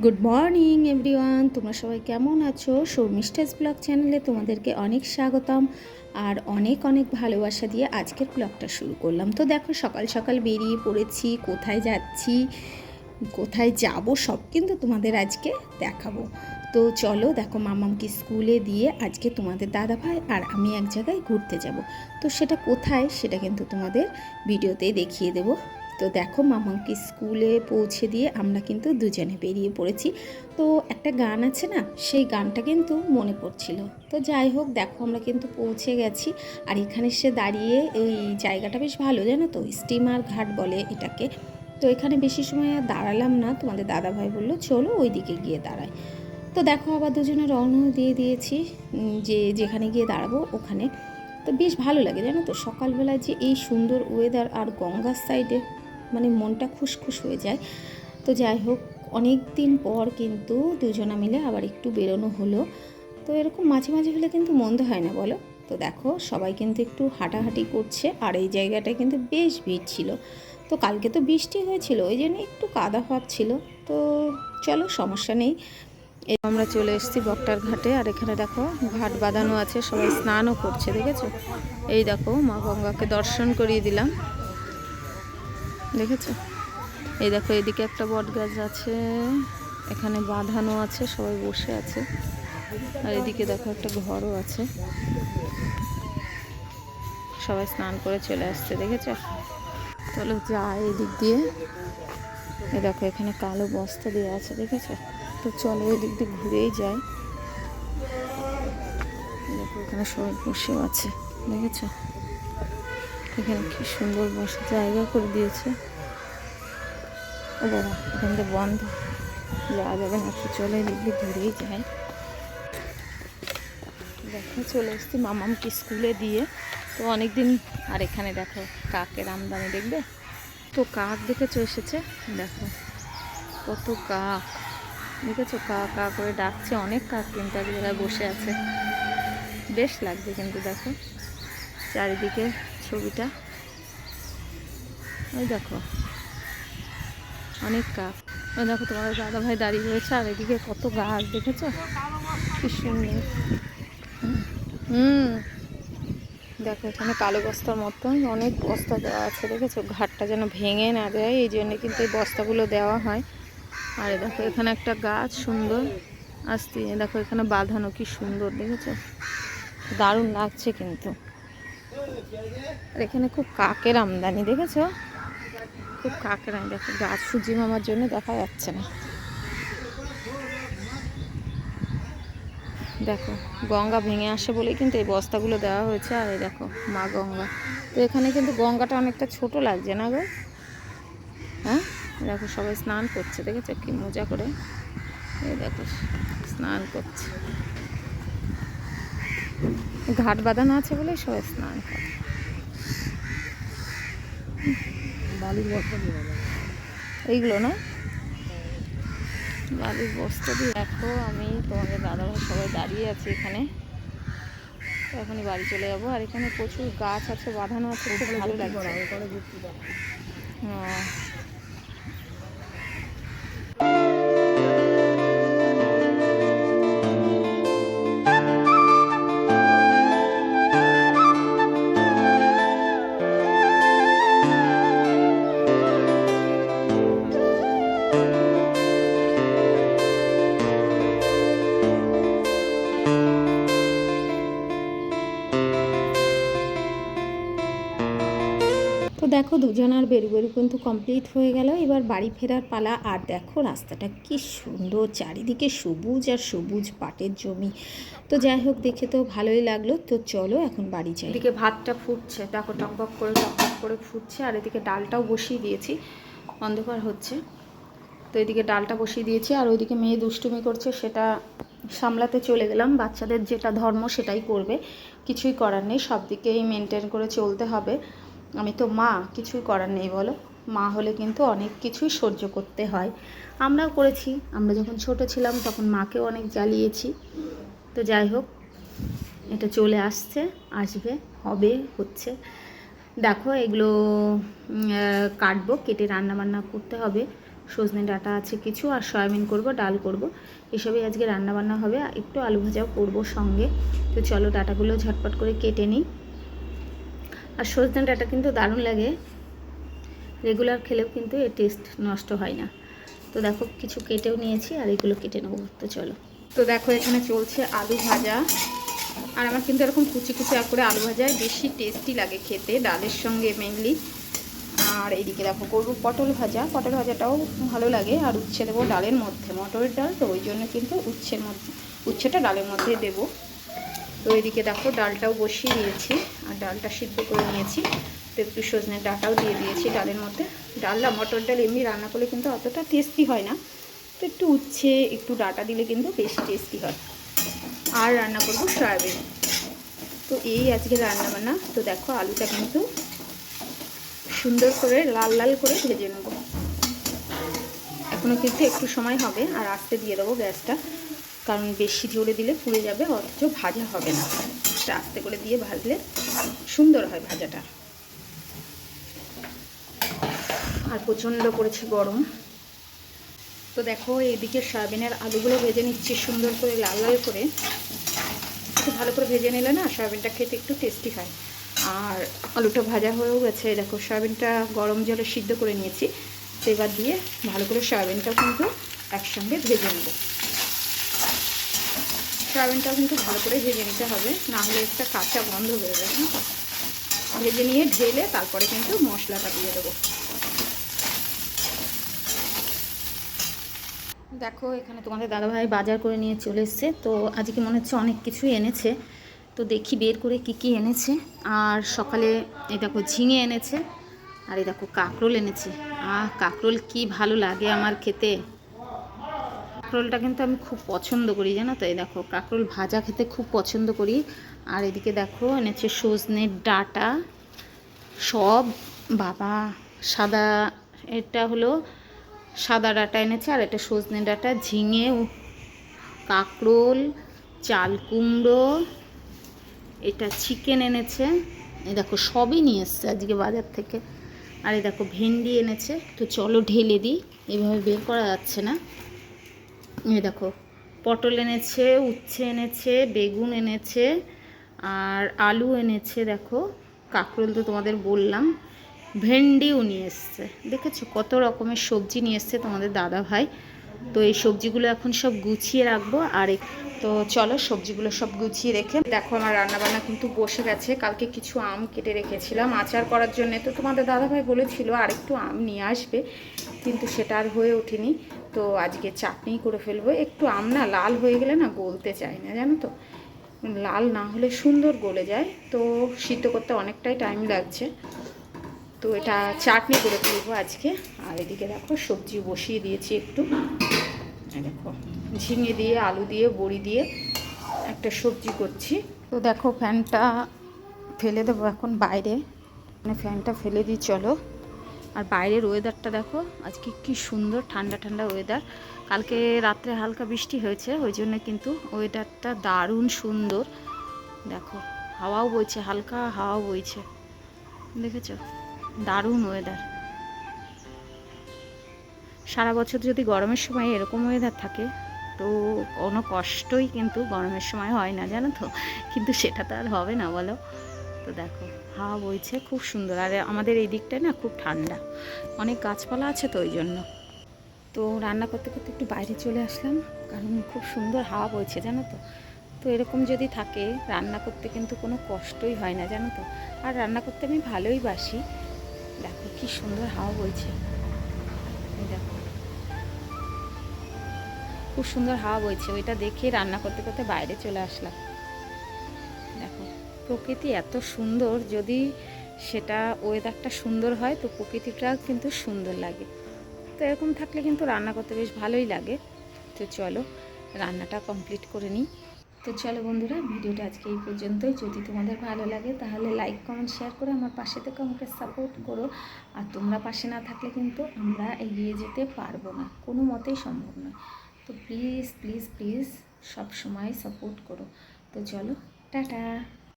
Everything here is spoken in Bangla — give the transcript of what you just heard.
গুড মর্নিং এভরিওয়ান তোমরা সবাই কেমন আছো? শর্মিষ্ঠাস ব্লগ চ্যানেলে তোমাদেরকে অনেক স্বাগতম আর অনেক অনেক ভালোবাসা দিয়ে আজকের ব্লগটা শুরু করলাম। তো দেখো, সকাল সকাল বেরিয়ে পড়েছি, কোথায় যাচ্ছি, কোথায় যাব সব কিন্তু তোমাদের আজকে দেখাবো। তো চলো দেখো, মামামকে স্কুলে দিয়ে আজকে তোমাদের দাদাভাই আর আমি এক জায়গায় ঘুরতে যাব। তো সেটা কোথায় সেটা কিন্তু তোমাদের ভিডিওতেই দেখিয়ে দেবো। তো দেখো মামাকে স্কুলে পৌঁছে দিয়ে আমরা কিন্তু দুজনে বেরিয়ে পড়েছি। তো একটা গান আছে না, সেই গানটা কিন্তু মনে পড়ছিল। তো যাই হোক, দেখো আমরা কিন্তু পৌঁছে গেছি। আর এখানে সে দাঁড়িয়ে এই জায়গাটা বেশ ভালো, জানো তো? স্টিমার ঘাট বলে এটাকে। তো এখানে বেশি সময় আর দাঁড়ালাম না, তোমাদের দাদাভাই বলল, চলো ওই দিকে গিয়ে দাঁড়ায় তো দেখো আবার দুজনে রওনা দিয়ে দিয়েছি যে যেখানে গিয়ে দাঁড়াবো ওখানে। তো বেশ ভালো লাগে, জানো তো? সকালবেলায় যে এই সুন্দর ওয়েদার আর গঙ্গার সাইডে মানে মনটা খুশখুশ হয়ে যায়। তো যাই হোক, অনেক দিন পর কিন্তু দুজনা মিলে আবার একটু বেরোনো হলো। তো এরকম মাঝে মাঝে হলে কিন্তু মন্দ হয় না, বলো? তো দেখো, সবাই কিন্তু একটু হাঁটাহাঁটি করছে আর এই জায়গাটায় কিন্তু বেশ ভিড় ছিল। তো কালকে তো বৃষ্টি হয়েছিল, ওই জন্য একটু কাদা ভাব ছিল। তো চলো, সমস্যা নেই। আমরা চলে এসেছি বকটার ঘাটে আর এখানে দেখো ঘাট বাঁধানো আছে, সবাই স্নানও করছে, দেখেছ? এই দেখো, মা গঙ্গাকে দর্শন করিয়ে দিলাম। দেখেছ? এই দেখো, এদিকে একটা বট গাছ আছে, এখানে বাঁধানো আছে, সবাই বসে আছে। আর এদিকে দেখো, একটা ঘরও আছে। সবাই স্নান করে চলে আসছে, দেখেছ? চলো যাই এদিক দিয়ে। এ দেখো, এখানে কালো বস্তা দেওয়া আছে, দেখেছ? তো চলো এদিক দিয়ে ঘুরেই যাই। দেখো, এখানে সবাই বসেও আছে, দেখেছ? এখানে কি সুন্দর বসার জায়গা করে দিয়েছে। ও বাবা এখানটা বন্ধ। যাওয়া যাবে না, একটু চলে দিয়ে ঘুরেই যাই দেখো, চলে এসেছি মামামকে স্কুলে দিয়ে। তো অনেক দিন আর এখানে দেখো কাকের আমদানি, দেখবে? তো কাক দেখেছ এসেছে, দেখো। কত কাক। দেখেছ? কা কা করে ডাকছে, অনেক কাক কিন্তু এক জায়গায় বসে আছে। বেশ লাগছে কিন্তু, দেখো। চারিদিকে ছবিটা। ওই দেখো। অনেক কাক ওই দেখো তোমাদের দাদা ভাই দাঁড়িয়ে রয়েছে, আর এদিকে কত গাছ, দেখেছ? কি সুন্দর। হুম। দেখো এখানে কালো বস্তার মতন অনেক বস্তা দেওয়া আছে, দেখেছ? ঘাটটা যেন ভেঙে না দেয় এই জন্য কিন্তু এই বস্তাগুলো দেওয়া হয়। আর দেখো এখানে একটা গাছ সুন্দর। আসতে দেখো এখানে বাঁধানো, কি সুন্দর, দেখেছ? দারুণ লাগছে কিন্তু। আর এখানে খুব কাকের আমদানি, দেখেছ? খুব কাকের আমি দেখো, গাছ সুজি মামার জন্য দেখা যাচ্ছে না। দেখো, গঙ্গা ভেঙে আসে বলেই কিন্তু এই বস্তাগুলো দেওয়া হয়েছে, আর এই দেখো, মা গঙ্গা। তো এখানে কিন্তু গঙ্গাটা অনেকটা ছোট লাগছে না গো? হ্যাঁ? দেখো, সবাই স্নান করছে, দেখেছ? কি মজা করে। এই দেখো, স্নান করছে। ঘাট বাঁধানো আছে বলেই সবাই স্নান করে। এইগুলো না? বালির বস্তা দিয়ে। দেখো আমি তোমাদের দাদাভাই সবাই দাঁড়িয়ে আছি এখানে। এখনই বাড়ি চলে যাব। আর এখানে প্রচুর গাছ আছে বাঁধানো আছে খুব ভালো লাগছে। দেখো দুজনার বেরু বেরু কিন্তু কমপ্লিট হয়ে গেল। এবার বাড়ি ফেরার পালা, আর দেখো রাস্তাটা কি সুন্দর, চারিদিকে সবুজ আর সবুজ পাটের জমি। তো যাই হোক, দেখে তো ভালোই লাগল। তো চলো এখন বাড়ি যাই। এদিকে ভাতটা ফুটছে, দেখো টকবক করে টকবক করে ফুটছে, আর এদিকে ডালটাও বসিয়ে দিয়েছি, অন্ধকার হচ্ছে। তো এদিকে ডালটা বসিয়ে দিয়েছি, আর ওইদিকে মেয়ে দুষ্টুমি করছে, সেটা সামলাতে চলে গেলাম। বাচ্চাদের যেটা ধর্ম সেটাই করবে, কিছুই করার নেই সব দিকেই মেনটেন করে চলতে হবে। আমি তো মা, কিছুই করার নেই বলো। মা হলে কিন্তু অনেক কিছুই সহ্য করতে হয়। আমরাও করেছি। আমরা যখন ছোট ছিলাম তখন মাকেও অনেক জ্বালিয়েছি। তো যাই হোক, এটা চলে আসছে, আসবে, হবে, হচ্ছে। দেখো এগুলো কাটবো, কেটে রান্না বান্না করতে হবে। সজনে ডাঁটা আছে কিছু আর সয়াবিন করব, ডাল করব। এসবই আজকে রান্না বান্না হবে। একটু আলু ভাজাও করব সঙ্গে। তো চলো ডাটাগুলো ঝটপট করে কেটে নিই। আর সজনে ডাঁটা কিন্তু দারুণ লাগে। রেগুলার খেলেও কিন্তু এর টেস্ট নষ্ট হয় না। তো দেখো, কিছু কেটেও নিয়েছি আর এগুলো কেটে নেব। তো চলো। তো দেখো, এখানে চলছে আলু ভাজা। আর আমার কিন্তু এরকম কুচি কুচি করে আলু ভাজায় বেশি টেস্টি লাগে খেতে, ডালের সঙ্গে মেনলি আর এইদিকে দেখো করব পটল ভাজা। পটল ভাজাটাও ভালো লাগে। আর উচ্ছে দেবো ডালের মধ্যে। মটরের ডাল, তো ওই জন্য কিন্তু উচ্ছের মধ্যে উচ্ছেটা ডালের মধ্যে দেবো। তো এদিকে দেখো ডালটাও বসিয়ে দিয়েছি আর ডালটা সিদ্ধ করে নিয়েছি। তো একটু সজনে ডাটাও দিয়ে দিয়েছি ডালের মধ্যে। ডাল আর মটর ডাল এমনি রান্না করলে কিন্তু অতটা টেস্টি হয় না। তো একটু উচ্ছে, একটু ডাটা দিলে কিন্তু বেশি টেস্টি হয়। আর রান্না করব সয়াবিন। তো এই আজকে রান্না বান্না তো দেখো আলুটা কিন্তু সুন্দর করে লাল লাল করে ভেজে নেব। এখনও কিন্তু একটু সময় হবে, আর আস্তে দিয়ে দেবো গ্যাসটা। কারণ বেশি জোরে দিলে পুড়ে যাবে, অথচ ভাজা হবে না। এটা আস্তে করে দিয়ে ভাজলে সুন্দর হয় ভাজাটা। আর প্রচণ্ড করেছে গরম। তো দেখো, এইদিকে সয়াবিনের আলুগুলো ভেজে নিচ্ছি সুন্দর করে, লাল লাল করে। একটু ভালো করে ভেজে নিলে না সয়াবিনটা খেতে একটু টেস্টি হয়। আর আলুটা ভাজা হয়েও গেছে। দেখো, সয়াবিনটা গরম জলে সিদ্ধ করে নিয়েছি। তো এবার দিয়ে ভালো করে সয়াবিনটাও কিন্তু একসঙ্গে ভেজে নেব। সয়াবিনটাও কিন্তু ভালো করে ভেজে নিতে হবে। না হলে একটা কাঁচা গন্ধ হয়ে যাবে। না ভেজে নিয়ে ঢেলে তারপরে কিন্তু মশলাটা দিয়ে দেবো। দেখো, এখানে তোমাদের দাদাভাই বাজার করে নিয়ে চলে এসছে। তো আজকে মনে হচ্ছে অনেক কিছুই এনেছে। তো দেখি বের করে কি কি এনেছে। আর সকালে এই দেখো ঝিঙে এনেছে। আর এই দেখো কাঁকরোল এনেছে। আহ, কাঁকরোল কি ভালো লাগে আমার খেতে। কাঁকরোলটা কিন্তু আমি খুব পছন্দ করি, জানো তো? এই দেখো, কাঁকরোল ভাজা খেতে খুব পছন্দ করি। আর এদিকে দেখো এনেছে সজনের ডাটা, সব, বাবা, সাদা, এটা হলো সাদা ডাটা এনেছে, আর এটা সজনে ডাটা, ঝিঙে কাঁকরোল, চাল কুমড়ো, এটা চিকেন এনেছে। এই দেখো, সবই নিয়ে এসছে আজকে বাজার থেকে। আর এই দেখো, ভেন্ডি এনেছে। তো চলো ঢেলে দিই, এভাবে বের করা যাচ্ছে না। এই দেখো, পটল এনেছে, উচ্ছে এনেছে, বেগুন এনেছে, আর আলু এনেছে, দেখো, কাঁকরোল তো তোমাদের বললাম। ভেন্ডিও নিয়ে এসছে, দেখেছ কত রকমের সবজি নিয়ে এসছে তোমাদের দাদা ভাই? তো এই সবজিগুলো এখন সব গুছিয়ে রাখব, আর তো চলো সবজিগুলো সব গুছিয়ে রেখে দেখো আমার রান্নাবান্না কিন্তু বসে গেছে, কালকে কিছু আম কেটে রেখেছিলাম, আচার করার জন্য। তো তোমাদের দাদাভাই বলেছিল আর একটু আম নিয়ে আসবে, কিন্তু সেটা আর হয়ে ওঠেনি। তো আজকে চাটনি করে ফেলব। একটু আম না লাল হয়ে গেলে না গলতে চাই না, জানো তো? লাল না হলে সুন্দর গলে যায়। তো সিদ্ধ করতে অনেকটাই টাইম লাগছে। তো এটা চাটনি করে ফেলব আজকে। আর এদিকে দেখো সবজি বসিয়ে দিয়েছি একটু। দেখো, ঝিঙে দিয়ে, আলু দিয়ে, বড়ি দিয়ে একটা সবজি করছি। তো দেখো ফ্যানটা ফেলে দেবো এখন বাইরে। মানে ফ্যানটা ফেলে দিই, চলো। আর বাইরের ওয়েদারটা দেখো, আজকে কি সুন্দর ঠান্ডা ঠান্ডা ওয়েদার কালকে রাত্রে হালকা বৃষ্টি হয়েছে, ওই জন্য কিন্তু ওয়েদারটা দারুণ সুন্দর। দেখো, হাওয়াও বইছে, হালকা হাওয়াও বইছে। দেখেছ? দারুণ ওয়েদার সারা বছর যদি গরমের সময় এরকম ওয়েদার থাকে, তো কোনো কষ্টই কিন্তু গরমের সময় হয় না, জানো তো? কিন্তু সেটা তো আর হবে না, বলো। তো দেখো, হাওয়া বইছে, খুব সুন্দর। আর আমাদের এই দিকটায় না খুব ঠান্ডা। অনেক গাছপালা আছে তো ওই জন্য তো রান্না করতে করতে একটু বাইরে চলে আসলাম, কারণ খুব সুন্দর হাওয়া বইছে, জানো তো? তো এরকম যদি থাকে, রান্না করতে কিন্তু কোনো কষ্টই হয় না, জানো তো? আর রান্না করতে আমি ভালোই বাসি। দেখো কি সুন্দর হাওয়া বইছে। দেখো। খুব সুন্দর হাওয়া বইছে, ওইটা দেখে রান্না করতে করতে বাইরে চলে আসলাম। প্রকৃতি এত সুন্দর, যদি সেটা ওয়েদারটা সুন্দর হয়, তো প্রকৃতিটা কিন্তু সুন্দর লাগে। তো এরকম থাকলে কিন্তু রান্না করতে বেশ ভালোই লাগে। তো চলো, রান্নাটা কমপ্লিট করে নিই। তো চলো বন্ধুরা, ভিডিওটা আজকে এই পর্যন্তই। যদি তোমাদের ভালো লাগে, তাহলে লাইক কমেন্ট শেয়ার করে আমার পাশে থেকে আমাকে সাপোর্ট করো। আর তোমরা পাশে না থাকলে কিন্তু আমরা এগিয়ে যেতে পারব না, কোনো মতেই সম্ভব নয়। তো প্লিজ প্লিজ প্লিজ সব সময় সাপোর্ট করো। তো চলো, টাটা!